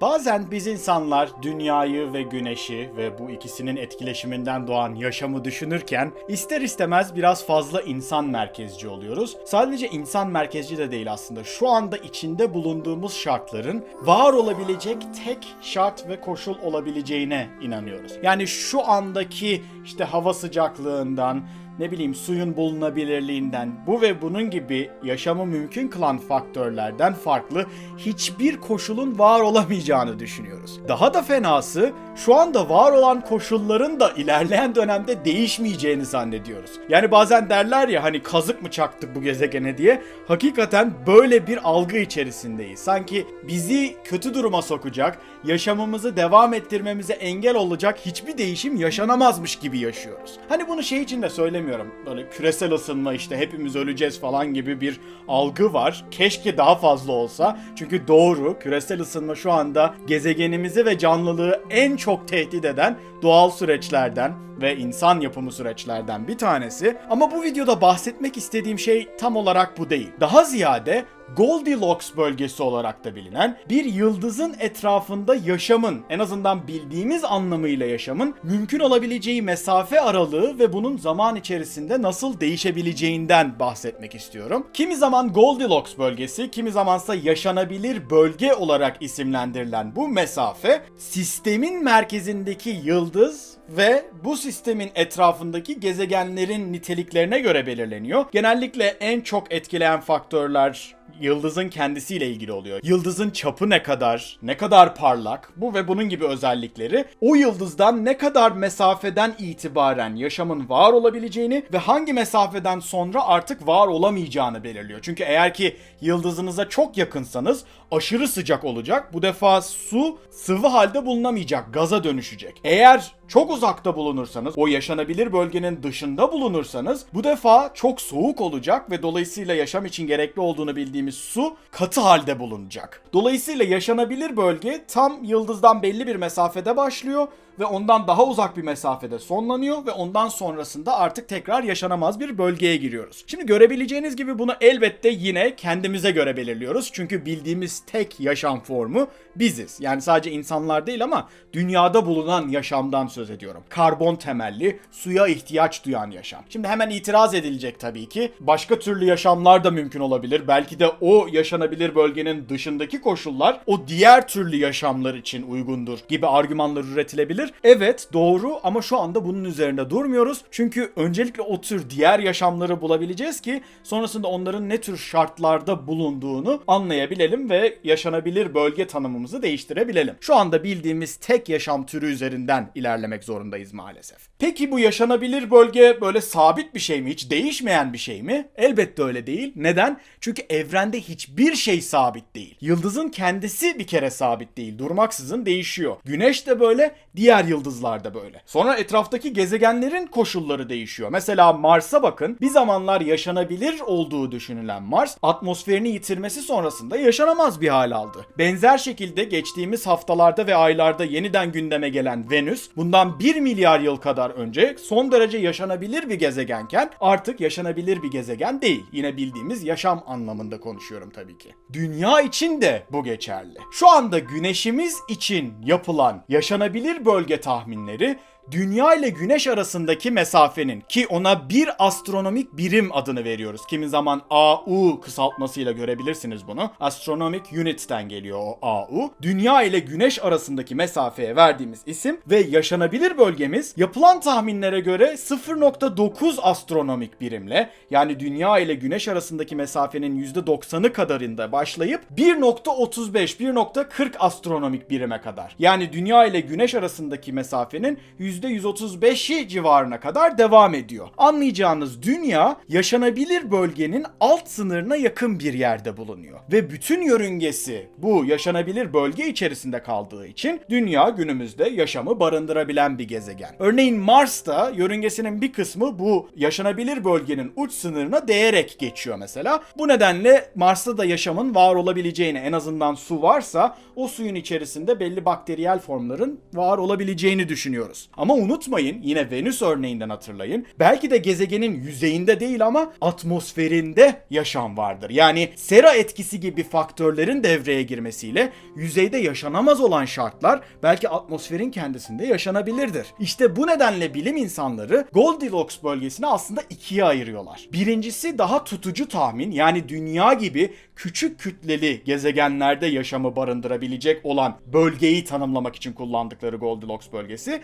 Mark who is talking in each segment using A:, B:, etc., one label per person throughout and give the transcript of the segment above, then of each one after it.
A: Bazen biz insanlar dünyayı ve güneşi ve bu ikisinin etkileşiminden doğan yaşamı düşünürken ister istemez biraz fazla insan merkezci oluyoruz. Sadece insan merkezci de değil aslında. Şu anda içinde bulunduğumuz şartların var olabilecek tek şart ve koşul olabileceğine inanıyoruz. Yani şu andaki işte hava sıcaklığından, ne bileyim suyun bulunabilirliğinden bu ve bunun gibi yaşamı mümkün kılan faktörlerden farklı hiçbir koşulun var olamayacağını düşünüyoruz. Daha da fenası şu anda var olan koşulların da ilerleyen dönemde değişmeyeceğini zannediyoruz. Yani bazen derler ya hani kazık mı çaktık bu gezegene diye. Hakikaten böyle bir algı içerisindeyiz. Sanki bizi kötü duruma sokacak, yaşamımızı devam ettirmemize engel olacak hiçbir değişim yaşanamazmış gibi yaşıyoruz. Hani bunu şey için de söylemiyorum. Böyle küresel ısınma işte hepimiz öleceğiz falan gibi bir algı var. Keşke daha fazla olsa. Çünkü doğru küresel ısınma şu anda gezegenimizi ve canlılığı en çok tehdit eden doğal süreçlerden ve insan yapımı süreçlerden bir tanesi. Ama bu videoda bahsetmek istediğim şey tam olarak bu değil. Daha ziyade Goldilocks bölgesi olarak da bilinen bir yıldızın etrafında yaşamın en azından bildiğimiz anlamıyla yaşamın mümkün olabileceği mesafe aralığı ve bunun zaman içerisinde nasıl değişebileceğinden bahsetmek istiyorum. Kimi zaman Goldilocks bölgesi, kimi zamansa yaşanabilir bölge olarak isimlendirilen bu mesafe sistemin merkezindeki yıldız ve bu sistemin etrafındaki gezegenlerin niteliklerine göre belirleniyor. Genellikle en çok etkileyen faktörler yıldızın kendisiyle ilgili oluyor. Yıldızın çapı ne kadar, ne kadar parlak, bu ve bunun gibi özellikleri o yıldızdan ne kadar mesafeden itibaren yaşamın var olabileceğini ve hangi mesafeden sonra artık var olamayacağını belirliyor. Çünkü eğer ki yıldızınıza çok yakınsanız aşırı sıcak olacak. Bu defa su sıvı halde bulunamayacak, gaza dönüşecek. Eğer çok uzakta bulunursanız, o yaşanabilir bölgenin dışında bulunursanız bu defa çok soğuk olacak ve dolayısıyla yaşam için gerekli olduğunu bildiğimiz su katı halde bulunacak. Dolayısıyla yaşanabilir bölge tam yıldızdan belli bir mesafede başlıyor ve ondan daha uzak bir mesafede sonlanıyor ve ondan sonrasında artık tekrar yaşanamaz bir bölgeye giriyoruz. Şimdi görebileceğiniz gibi bunu elbette yine kendimize göre belirliyoruz. Çünkü bildiğimiz tek yaşam formu biziz. Yani sadece insanlar değil ama dünyada bulunan yaşamdan söz ediyorum. Karbon temelli, suya ihtiyaç duyan yaşam. Şimdi hemen itiraz edilecek tabii ki. Başka türlü yaşamlar da mümkün olabilir. Belki de o yaşanabilir bölgenin dışındaki koşullar o diğer türlü yaşamlar için uygundur gibi argümanlar üretilebilir. Evet doğru ama şu anda bunun üzerinde durmuyoruz. Çünkü öncelikle o tür diğer yaşamları bulabileceğiz ki sonrasında onların ne tür şartlarda bulunduğunu anlayabilelim ve yaşanabilir bölge tanımımızı değiştirebilelim. Şu anda bildiğimiz tek yaşam türü üzerinden ilerlemek zorundayız maalesef. Peki bu yaşanabilir bölge böyle sabit bir şey mi? Hiç değişmeyen bir şey mi? Elbette öyle değil. Neden? Çünkü evrende hiçbir şey sabit değil. Yıldızın kendisi bir kere sabit değil. Durmaksızın değişiyor. Güneş de böyle, diğer yıldızlar da böyle. Sonra etraftaki gezegenlerin koşulları değişiyor. Mesela Mars'a bakın. Bir zamanlar yaşanabilir olduğu düşünülen Mars, atmosferini yitirmesi sonrasında yaşanamaz bir hal aldı. Benzer şekilde geçtiğimiz haftalarda ve aylarda yeniden gündeme gelen Venüs, bundan 1 milyar yıl kadar önce son derece yaşanabilir bir gezegenken artık yaşanabilir bir gezegen değil. Yine bildiğimiz yaşam anlamında konuşuyorum tabii ki. Dünya için de bu geçerli. Şu anda güneşimiz için yapılan yaşanabilir bölge tahminleri Dünya ile Güneş arasındaki mesafenin ki ona bir astronomik birim adını veriyoruz. Kimi zaman AU kısaltmasıyla görebilirsiniz bunu. Astronomic Unit'ten geliyor o AU. Dünya ile Güneş arasındaki mesafeye verdiğimiz isim ve yaşanabilir bölgemiz yapılan tahminlere göre 0.9 astronomik birimle yani Dünya ile Güneş arasındaki mesafenin %90'ı kadarında başlayıp 1.35 1.40 astronomik birime kadar. Yani Dünya ile Güneş arasındaki mesafenin %135'i civarına kadar devam ediyor. Anlayacağınız dünya yaşanabilir bölgenin alt sınırına yakın bir yerde bulunuyor. Ve bütün yörüngesi bu yaşanabilir bölge içerisinde kaldığı için dünya günümüzde yaşamı barındırabilen bir gezegen. Örneğin Mars'ta yörüngesinin bir kısmı bu yaşanabilir bölgenin uç sınırına değerek geçiyor mesela. Bu nedenle Mars'ta da yaşamın var olabileceğini en azından su varsa o suyun içerisinde belli bakteriyel formların var olabileceğini düşünüyoruz. Ama Ama unutmayın yine Venüs örneğinden hatırlayın. Belki de gezegenin yüzeyinde değil ama atmosferinde yaşam vardır. Yani sera etkisi gibi faktörlerin devreye girmesiyle yüzeyde yaşanamaz olan şartlar belki atmosferin kendisinde yaşanabilirdir. İşte bu nedenle bilim insanları Goldilocks bölgesini aslında ikiye ayırıyorlar. Birincisi daha tutucu tahmin yani dünya gibi küçük kütleli gezegenlerde yaşamı barındırabilecek olan bölgeyi tanımlamak için kullandıkları Goldilocks bölgesi.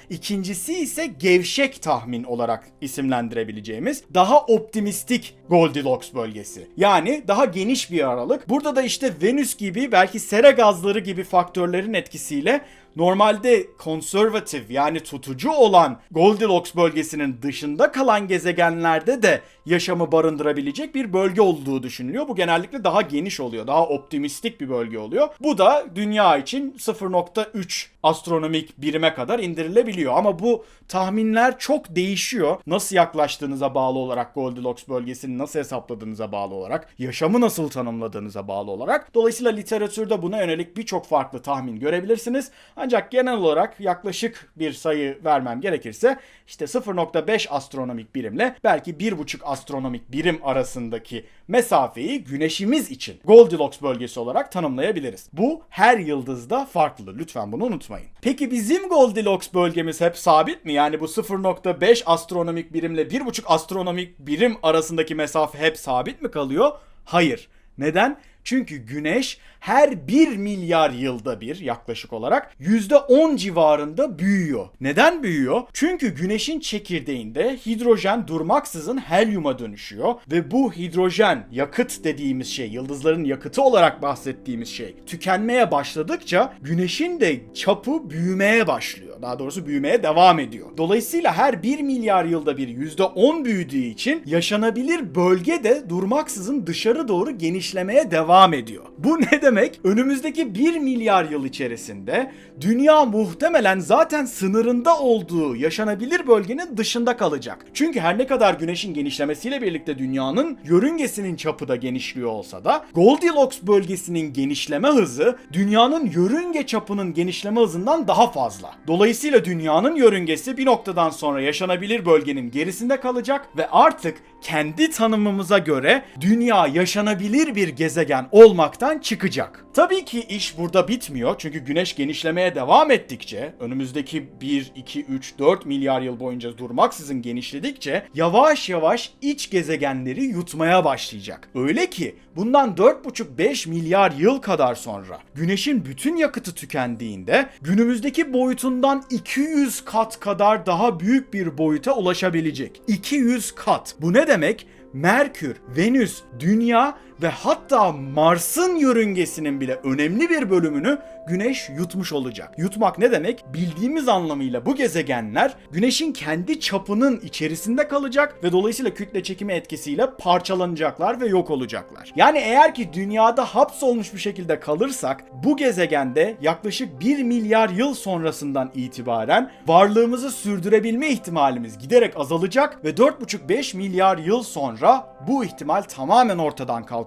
A: İkincisi ise gevşek tahmin olarak isimlendirebileceğimiz daha optimistik Goldilocks bölgesi. Yani daha geniş bir aralık. Burada da işte Venüs gibi belki sera gazları gibi faktörlerin etkisiyle normalde konservatif yani tutucu olan Goldilocks bölgesinin dışında kalan gezegenlerde de yaşamı barındırabilecek bir bölge olduğu düşünülüyor. Bu genellikle daha geniş oluyor. Daha optimistik bir bölge oluyor. Bu da dünya için 0.3 astronomik birime kadar indirilebiliyor. Ama bu tahminler çok değişiyor. Nasıl yaklaştığınıza bağlı olarak Goldilocks bölgesini nasıl hesapladığınıza bağlı olarak, yaşamı nasıl tanımladığınıza bağlı olarak. Dolayısıyla literatürde buna yönelik birçok farklı tahmin görebilirsiniz. Ancak genel olarak yaklaşık bir sayı vermem gerekirse işte 0.5 astronomik birimle belki 1.5 astronomik birim arasındaki mesafeyi güneşimiz için Goldilocks bölgesi olarak tanımlayabiliriz. Bu her yıldızda farklı. Lütfen bunu unutmayın. Peki bizim Goldilocks bölgemiz hep sabit mi? Yani bu 0.5 astronomik birimle 1.5 astronomik birim arasındaki mesafe hep sabit mi kalıyor? Hayır. Neden? Çünkü güneş her 1 milyar yılda bir yaklaşık olarak %10 civarında büyüyor. Neden büyüyor? Çünkü güneşin çekirdeğinde hidrojen durmaksızın helyuma dönüşüyor ve bu hidrojen yakıt dediğimiz şey, yıldızların yakıtı olarak bahsettiğimiz şey tükenmeye başladıkça güneşin de çapı büyümeye başlıyor. Daha doğrusu büyümeye devam ediyor. Dolayısıyla her 1 milyar yılda bir %10 büyüdüğü için yaşanabilir bölge de durmaksızın dışarı doğru genişlemeye devam ediyor. Bu ne demek? Önümüzdeki 1 milyar yıl içerisinde dünya muhtemelen zaten sınırında olduğu yaşanabilir bölgenin dışında kalacak. Çünkü her ne kadar güneşin genişlemesiyle birlikte dünyanın yörüngesinin çapı da genişliyor olsa da Goldilocks bölgesinin genişleme hızı dünyanın yörünge çapının genişleme hızından daha fazla. Dolayısıyla dünyanın yörüngesi bir noktadan sonra yaşanabilir bölgenin gerisinde kalacak ve artık kendi tanımımıza göre dünya yaşanabilir bir gezegen olmaktan çıkacak. Tabii ki iş burada bitmiyor çünkü güneş genişlemeye devam ettikçe önümüzdeki 1, 2, 3, 4 milyar yıl boyunca durmaksızın genişledikçe yavaş yavaş iç gezegenleri yutmaya başlayacak. Öyle ki bundan 4,5-5 milyar yıl kadar sonra güneşin bütün yakıtı tükendiğinde günümüzdeki boyutundan 200 kat kadar daha büyük bir boyuta ulaşabilecek. 200 kat. Bu ne demek? Merkür, Venüs, Dünya ve hatta Mars'ın yörüngesinin bile önemli bir bölümünü Güneş yutmuş olacak. Yutmak ne demek? Bildiğimiz anlamıyla bu gezegenler Güneş'in kendi çapının içerisinde kalacak ve dolayısıyla kütle çekimi etkisiyle parçalanacaklar ve yok olacaklar. Yani eğer ki dünyada hapsolmuş bir şekilde kalırsak bu gezegende yaklaşık 1 milyar yıl sonrasından itibaren varlığımızı sürdürebilme ihtimalimiz giderek azalacak ve 4,5-5 milyar yıl sonra bu ihtimal tamamen ortadan kalkacak.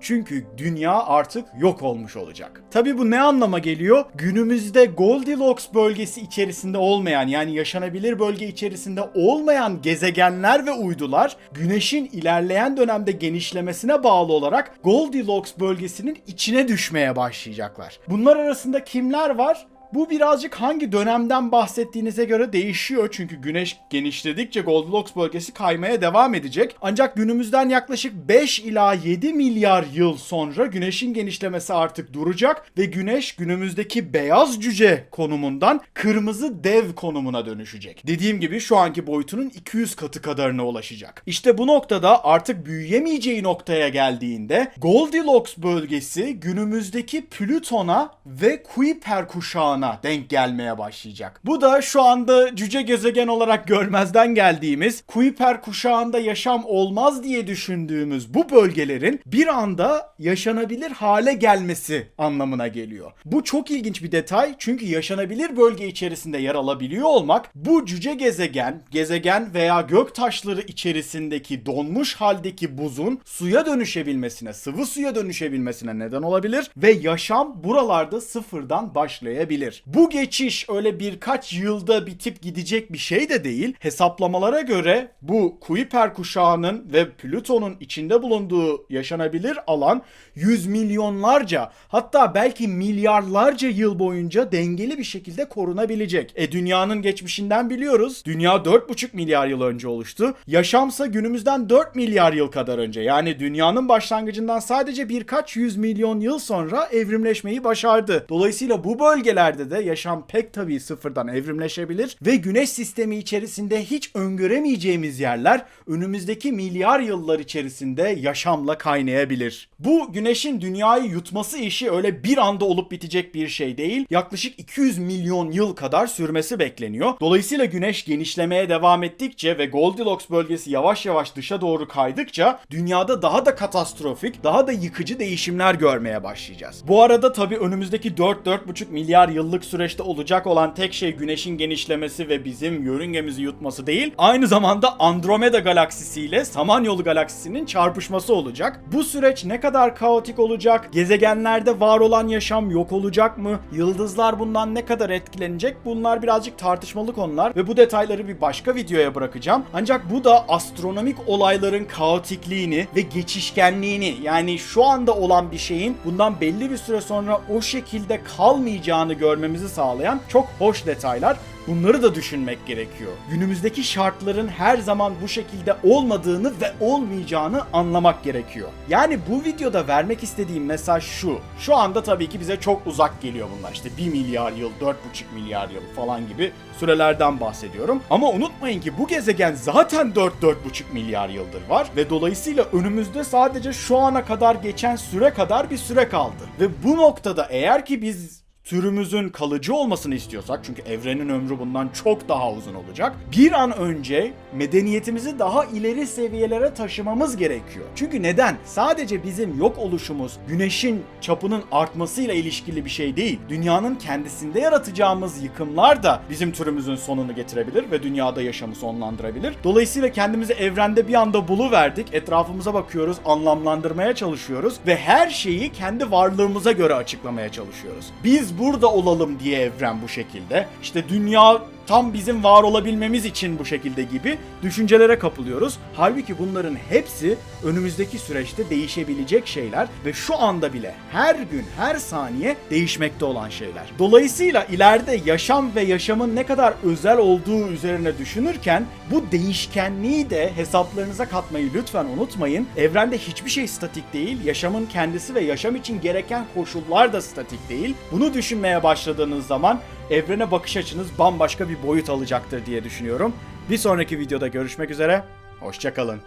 A: Çünkü dünya artık yok olmuş olacak. Tabi bu ne anlama geliyor? Günümüzde Goldilocks bölgesi içerisinde olmayan yani yaşanabilir bölge içerisinde olmayan gezegenler ve uydular güneşin ilerleyen dönemde genişlemesine bağlı olarak Goldilocks bölgesinin içine düşmeye başlayacaklar. Bunlar arasında kimler var? Bu birazcık hangi dönemden bahsettiğinize göre değişiyor. Çünkü güneş genişledikçe Goldilocks bölgesi kaymaya devam edecek. Ancak günümüzden yaklaşık 5 ila 7 milyar yıl sonra güneşin genişlemesi artık duracak ve güneş günümüzdeki beyaz cüce konumundan kırmızı dev konumuna dönüşecek. Dediğim gibi şu anki boyutunun 200 katı kadarına ulaşacak. İşte bu noktada artık büyüyemeyeceği noktaya geldiğinde Goldilocks bölgesi günümüzdeki Plüton'a ve Kuiper kuşağına denk gelmeye başlayacak. Bu da şu anda cüce gezegen olarak görmezden geldiğimiz Kuiper kuşağında yaşam olmaz diye düşündüğümüz bu bölgelerin bir anda yaşanabilir hale gelmesi anlamına geliyor. Bu çok ilginç bir detay çünkü yaşanabilir bölge içerisinde yer alabiliyor olmak bu cüce gezegen, gezegen veya gök taşları içerisindeki donmuş haldeki buzun suya dönüşebilmesine, sıvı suya dönüşebilmesine neden olabilir ve yaşam buralarda sıfırdan başlayabilir. Olabilir. Bu geçiş öyle birkaç yılda bitip gidecek bir şey de değil. Hesaplamalara göre bu Kuiper kuşağının ve Plüton'un içinde bulunduğu yaşanabilir alan yüz milyonlarca hatta belki milyarlarca yıl boyunca dengeli bir şekilde korunabilecek. E dünyanın geçmişinden biliyoruz. Dünya 4,5 milyar yıl önce oluştu. Yaşamsa günümüzden 4 milyar yıl kadar önce. Yani dünyanın başlangıcından sadece birkaç yüz milyon yıl sonra evrimleşmeyi başardı. Dolayısıyla bu bölgelerde de yaşam pek tabii sıfırdan evrimleşebilir ve güneş sistemi içerisinde hiç öngöremeyeceğimiz yerler önümüzdeki milyar yıllar içerisinde yaşamla kaynayabilir. Bu güneşin dünyayı yutması işi öyle bir anda olup bitecek bir şey değil. Yaklaşık 200 milyon yıl kadar sürmesi bekleniyor. Dolayısıyla güneş genişlemeye devam ettikçe ve Goldilocks bölgesi yavaş yavaş dışa doğru kaydıkça dünyada daha da katastrofik, daha da yıkıcı değişimler görmeye başlayacağız. Bu arada tabii önümüzdeki 4-4,5 milyar yıllık süreçte olacak olan tek şey güneşin genişlemesi ve bizim yörüngemizi yutması değil. Aynı zamanda Andromeda galaksisiyle Samanyolu galaksisinin çarpışması olacak. Bu süreç ne kadar kaotik olacak? Gezegenlerde var olan yaşam yok olacak mı? Yıldızlar bundan ne kadar etkilenecek? Bunlar birazcık tartışmalı konular ve bu detayları bir başka videoya bırakacağım. Ancak bu da astronomik olayların kaotikliğini ve geçişkenliğini yani şu anda olan bir şeyin bundan belli bir süre sonra o şekilde kalmayacağını görmemizi sağlayan çok hoş detaylar. Bunları da düşünmek gerekiyor. Günümüzdeki şartların her zaman bu şekilde olmadığını ve olmayacağını anlamak gerekiyor. Yani bu videoda vermek istediğim mesaj şu. Şu anda tabii ki bize çok uzak geliyor bunlar. İşte 1 milyar yıl, 4,5 milyar yıl falan gibi sürelerden bahsediyorum. Ama unutmayın ki bu gezegen zaten 4-4,5 milyar yıldır var ve dolayısıyla önümüzde sadece şu ana kadar geçen süre kadar bir süre kaldı. Ve bu noktada eğer ki biz türümüzün kalıcı olmasını istiyorsak çünkü evrenin ömrü bundan çok daha uzun olacak. Bir an önce medeniyetimizi daha ileri seviyelere taşımamız gerekiyor. Çünkü neden? Sadece bizim yok oluşumuz güneşin çapının artmasıyla ilişkili bir şey değil. Dünyanın kendisinde yaratacağımız yıkımlar da bizim türümüzün sonunu getirebilir ve dünyada yaşamı sonlandırabilir. Dolayısıyla kendimizi evrende bir anda buluverdik. Etrafımıza bakıyoruz, anlamlandırmaya çalışıyoruz ve her şeyi kendi varlığımıza göre açıklamaya çalışıyoruz. Biz burada olalım diye evren bu şekilde. İşte dünya tam bizim var olabilmemiz için bu şekilde gibi düşüncelere kapılıyoruz. Halbuki bunların hepsi önümüzdeki süreçte değişebilecek şeyler ve şu anda bile her gün, her saniye değişmekte olan şeyler. Dolayısıyla ileride yaşam ve yaşamın ne kadar özel olduğu üzerine düşünürken bu değişkenliği de hesaplarınıza katmayı lütfen unutmayın. Evrende hiçbir şey statik değil. Yaşamın kendisi ve yaşam için gereken koşullar da statik değil. Bunu düşünmeye başladığınız zaman evrene bakış açınız bambaşka bir boyut alacaktır diye düşünüyorum. Bir sonraki videoda görüşmek üzere. Hoşçakalın.